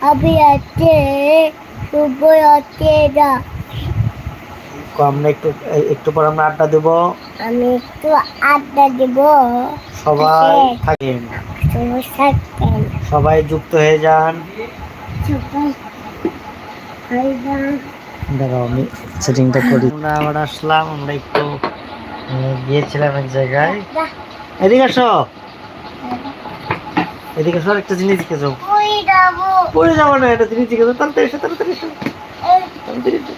আমি আছে শুভ আছে যা আমরা একটু একটু পর আমরা আড্ডা দেব আমি একটু আড্ডা দেব সবাই। থাকেন সবাই যুক্ত হয়ে যান সবাই দাঁড়াও আমি সেটিংটা করি আমরা আবার আসলাম আমরা একটু গিয়েছিলাম এক জায়গায় এদিকে আসো এদিকে আসো একটা জিনিস দেখে যাও পড়ে যাব না এটা জিনিস যাও তাড়াতাড়ি এসো তাড়াতাড়ি এসো তাড়াতাড়ি এসো।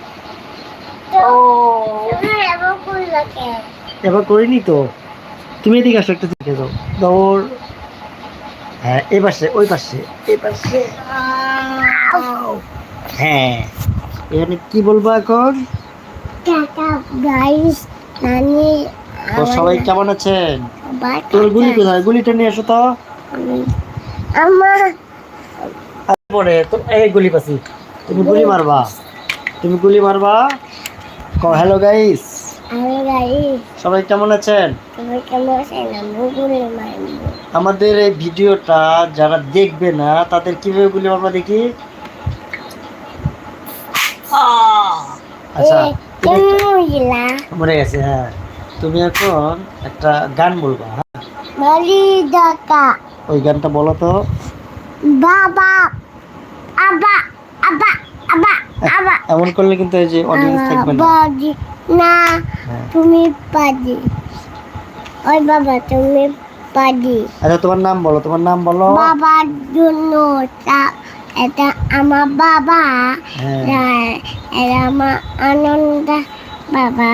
এবার করিনি তো। তুমি এদিকে আসো একটা দেখে যাও। দৌড়। হ্যাঁ এই পাশে ওই পাশে এই পাশে। হ্যাঁ। এখানে কি বলব এখন? সবাই কেমন আছেন? তোর গুলি কোথায়? গুলিটা নিয়ে এসো তো। আমার পরে তো এই গুলি পাছি তুমি গুলি মারবা। তুমি গুলি মারবা। ক হ্যালো গাইস আমি গাইস সবাই কেমন আছেন? তুমি কেমন আছেন? আমি গুলি মারবো। আমাদের এই ভিডিওটা যারা দেখবে না তাদের কীভাবে গুলি মারবা দেখি? আচ্ছা কেমন হইলা মরে গেছে হ্যাঁ। তুমি এখন একটা গান বলবা হ্যাঁ? ওই গানটা বলো তো। বাবা আবা আবা আবা আবা। এমন করলে কিন্তু এই যে অডিয়েন্স থাকবে না। না হ্যাঁ। তুমি পাজি ওই বাবা তুমি পাজি আচ্ছা তোমার নাম বলো তোমার নাম বলো। বাবার জন্য এটা আমার বাবা। হ্যাঁ। এটা আমার আনন্দ বাবা।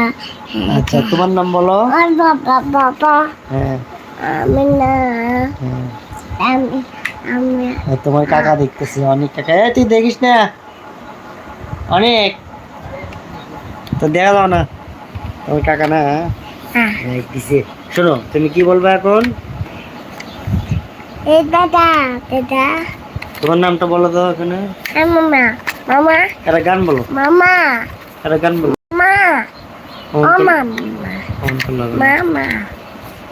আচ্ছা তোমার নাম বলো। ওই বাবা বাবা। হ্যাঁ। আমি না। হ্যাঁ। আমি আর তোমার কাকা দেখতেছি অনেক কাকা। এ তুই দেখিস না? অনেক। তো দেখা দাও না। তোমার কাকা না? দিছে। শোনো তুমি কি বলবে এখন? এই দাদা দাদা। তোমার নামটা বলো তো এখানে। মামা। মামা? একটা গান বলো। মামা। একটা গান বলো। মা। মামা। মামা।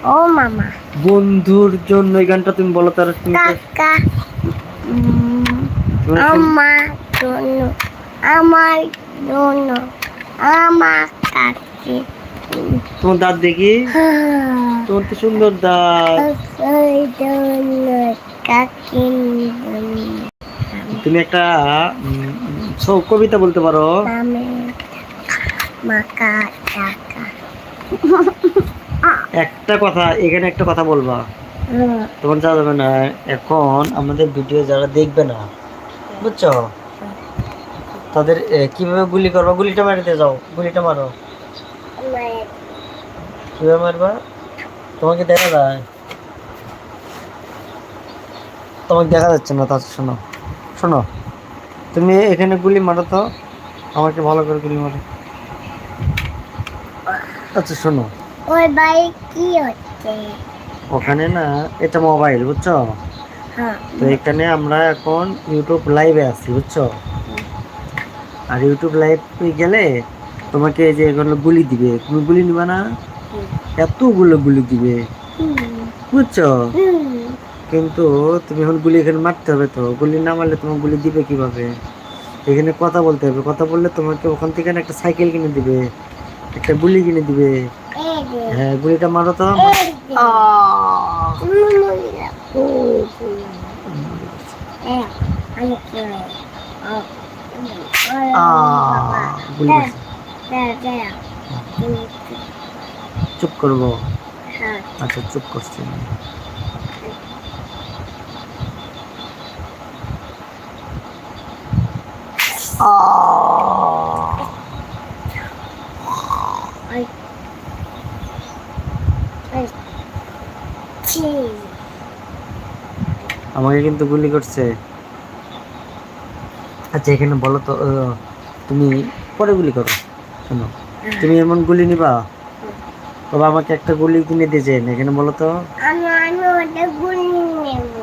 ও মামা। বন্ধুর জন্য এই গানটা তুমি বলো তার তুমি কাকা। আমার জন্য আমার জন্য আমার কাছে। তোমার দাঁত দেখি। তোমার তো সুন্দর দাঁত। তুমি একটা কবিতা বলতে পারো। মাকা টাকা একটা কথা এখানে একটা কথা বলবা। তোমার যা যাবে না এখন আমাদের ভিডিও যারা দেখবে না বুঝছ? তাদের কীভাবে গুলি করবা? গুলিটা মারিতে যাও গুলিটা মারো। কীভাবে মারবা? তোমাকে দেখা যায়। তোমাকে দেখা যাচ্ছে না তা শোনো শোনো। তুমি এখানে গুলি মারো তো আমাকে ভালো করে গুলি মারো। আচ্ছা শোনো। ওই বাড়ি কি হচ্ছে? ওখানে না এটা মোবাইল বুঝছ? হ্যাঁ। তো এখানে আমরা এখন ইউটিউব লাইভে আছি বুঝছ? আর ইউটিউব লাইভ গেলে তোমাকে যে এগুলো গুলি দিবে। তুমি গুলি নিবা না? এতগুলো গুলি দিবে। বুঝছ? কিন্তু তুমি এখন গুলি এখানে মারতে হবে তো। গুলি না মারলে তোমার গুলি দিবে কীভাবে? এখানে কথা বলতে হবে। কথা বললে তোমাকে ওখান থেকে একটা সাইকেল কিনে দিবে একটা গুলি কিনে দিবে। হ্যাঁ গুলিটা মারো তো। এই যে। হুম, মরিলাম। এই, আমি কি হলো? ও, হুম, ওই বাবা। আহ, গুলি দাঁড়া, মারছে। দাঁড়া, দাঁড়া। তুমি চুপ করব হ্যাঁ আচ্ছা চুপ করছি ওই ওই ছি আমাকে কিন্তু গুলি করছে। আচ্ছা এখানে বলো তো তুমি পরে গুলি করো। শোনো তুমি এমন গুলি নিবা? তবে আমাকে একটা গুলি কিনে দিয়েছেন এখানে বলো তো।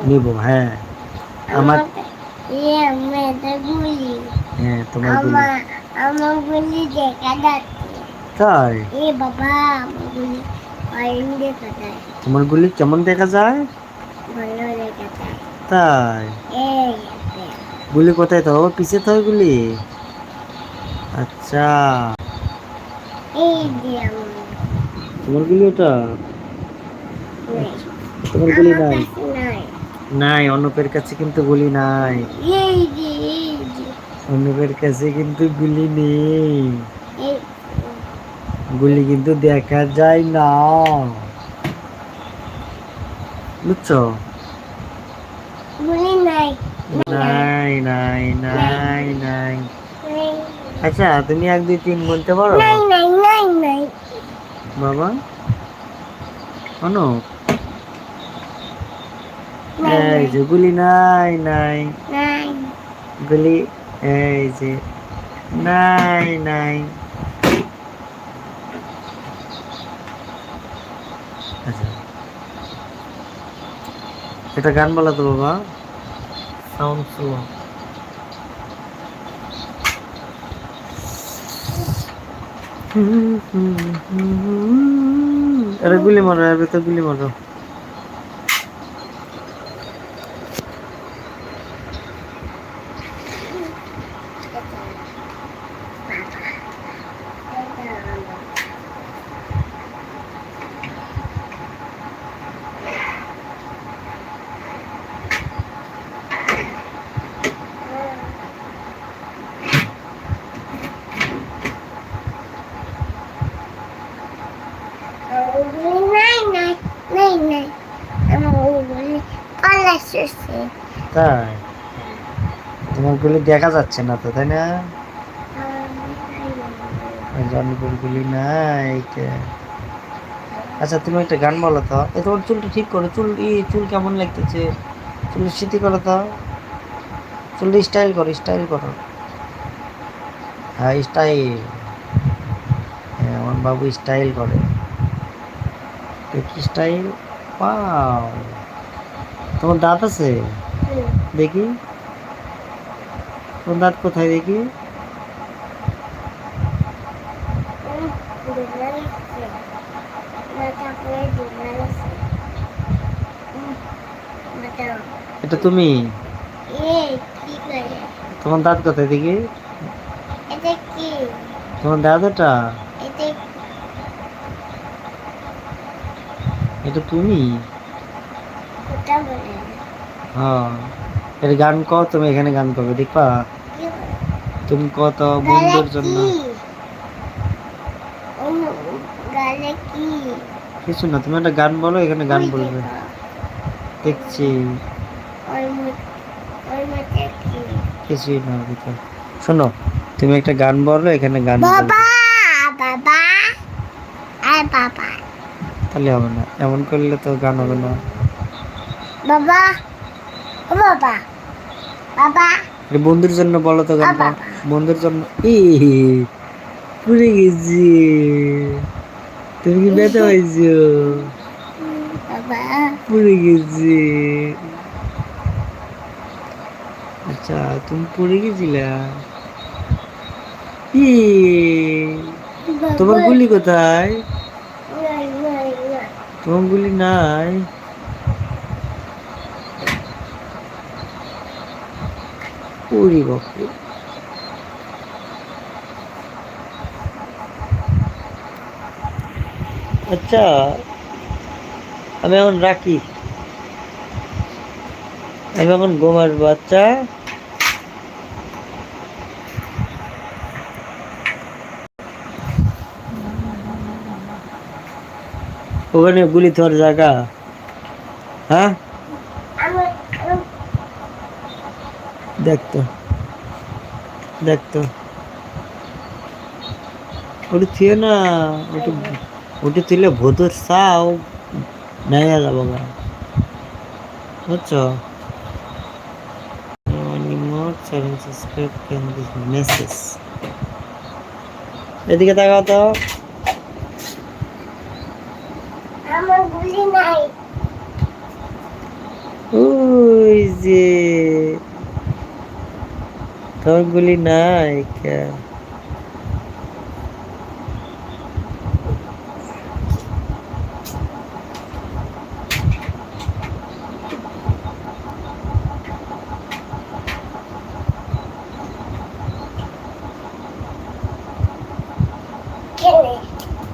নেব হ্যাঁ। আমার হ্যাঁ তোমার গুলি। আমার আমার গুলি দেখা যাচ্ছে। তাই? এ বাবা আমার গুলি অয়েন দেখা যায় তোমার গুলি কেমন দেখা যায়? ভালো দেখা যায়। তাই? গুলি কোথায় তো? পিছে তো গুলি? আচ্ছা। এই তোমার গুলি ওটা? তোমার গুলি নাই? নাই। অনুপের কাছে কিন্তু গুলি নাই। অনুপের কাছে কিন্তু গুলি নেই। গুলি কিন্তু দেখা যায় না। বুঝছ? নাই। নাই আচ্ছা তুমি এক দুই তিন বলতে পারো? বাবা? অনু? এই যে গুলি নাই নাই। গুলি এই যে নাই নাই। এটা গান বলা তো বাবা। সাউন্ড স্লো এটা গুলি মারো এর ভিতরে গুলি মারো গুলি নাই নাই নাই নাই আমার গুলি পালাচ্ছে তাই? তোমার গুলি দেখা যাচ্ছে না তো, তাই না? ওই গুলি নাই। আচ্ছা তুমি একটা গান বলো তো। এ, তোমার চুলটা ঠিক করো। চুল, ই, চুল কেমন লাগতেছে? চুল স্মৃতি করো তো। চুল স্টাইল করো স্টাইল করো। হ্যাঁ স্টাইল হ্যাঁ আমার বাবু স্টাইল করে। কি স্টাইল পাও তোমার দাঁত আছে? দেখি। তোমার দাঁত কোথায় দেখি? এটা তুমি? তোমার দাঁত কোথায় দেখি? তোমার দাঁত এটা? এটা তুমি? হ্যাঁ। এটা গান কও তুমি এখানে গান করবে দেখবা? তুমি কত বন্ধুর জন্য। কিছু না তুমি একটা গান বলো এখানে গান বলবে। দেখছি। কিছুই না ভিতর শোনো তুমি একটা গান বলো এখানে গান বাবা বাবা আর বাবা। তাহলে হবে না এমন করলে তো গান হবে না। বাবা ও বাবা বাবা। বন্ধুর জন্য বলো তো গানটা। বন্ধুর জন্য ই পুড়ে গেছি। তুমি কি ব্যথা পুড়ে গেছি। আচ্ছা তুমি পড়ে গেছিলা? ই তোমার গুলি কোথায়। তোমার গুলি নাই? উড়ি বাপরে আচ্ছা আমি এখন রাখি। আমি এখন গোমার বাচ্চা। ওখানে গুলি তোর জায়গা হ্যাঁ আমার- আমার- দেখতো। দেখতো। ওটা থিয়ে না ওটা ওটা তুলে ভূতর চাও নেই যাব গা বুঝছ? মেসেজ এদিকে তাকাও তো। আমার গুলি নাই। ওই যে। Ganguly Naika. É?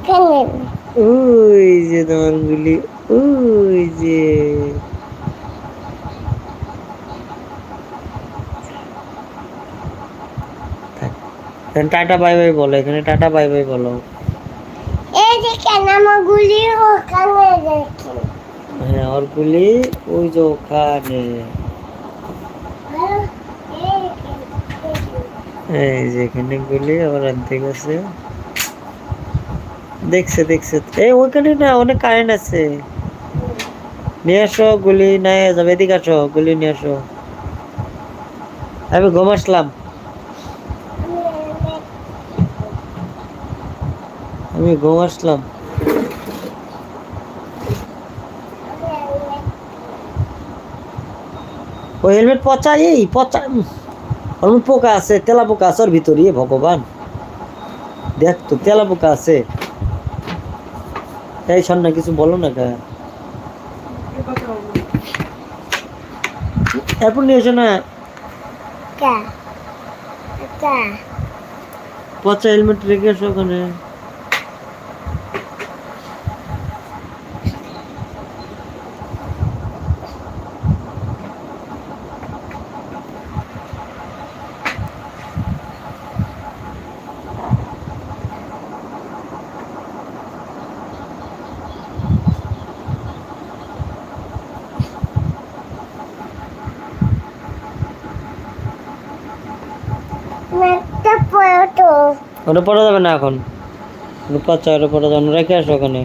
É? Ui, Dona Anguli, ui. Tata bye bye বলো এখানে টাটা বাই বাই বলো। এই যে কেন গুলি ওখানে হ্যাঁ ওর গুলি ওই যে ওখানে। এই যে এখানে গুলি আবার অর্ধেক আছে। দেখছে দেখছে। এই ওইখানে না অনেক কারেন্ট আছে। নিয়ে আসো গুলি নাই যাবে এদিকে আসো গুলি নিয়ে আসো। আমি ঘুম আসলাম। আমি ঘুম আসলাম। ও হেলমেট পচা এই পচা ওর পোকা আছে তেলা পোকা আছে ওর ভিতরে ভগবান। দেখ তো তেলা পোকা আছে। এই না কিছু বলো না কা? এরপর নিয়ে এসো না। পচা হেলমেট রেখে এসো ওখানে নেটটা পড়ো তো ওটা পড়া যাবে না এখন। পচা ওটা পড়া যাবে রেখে আসো ওখানে।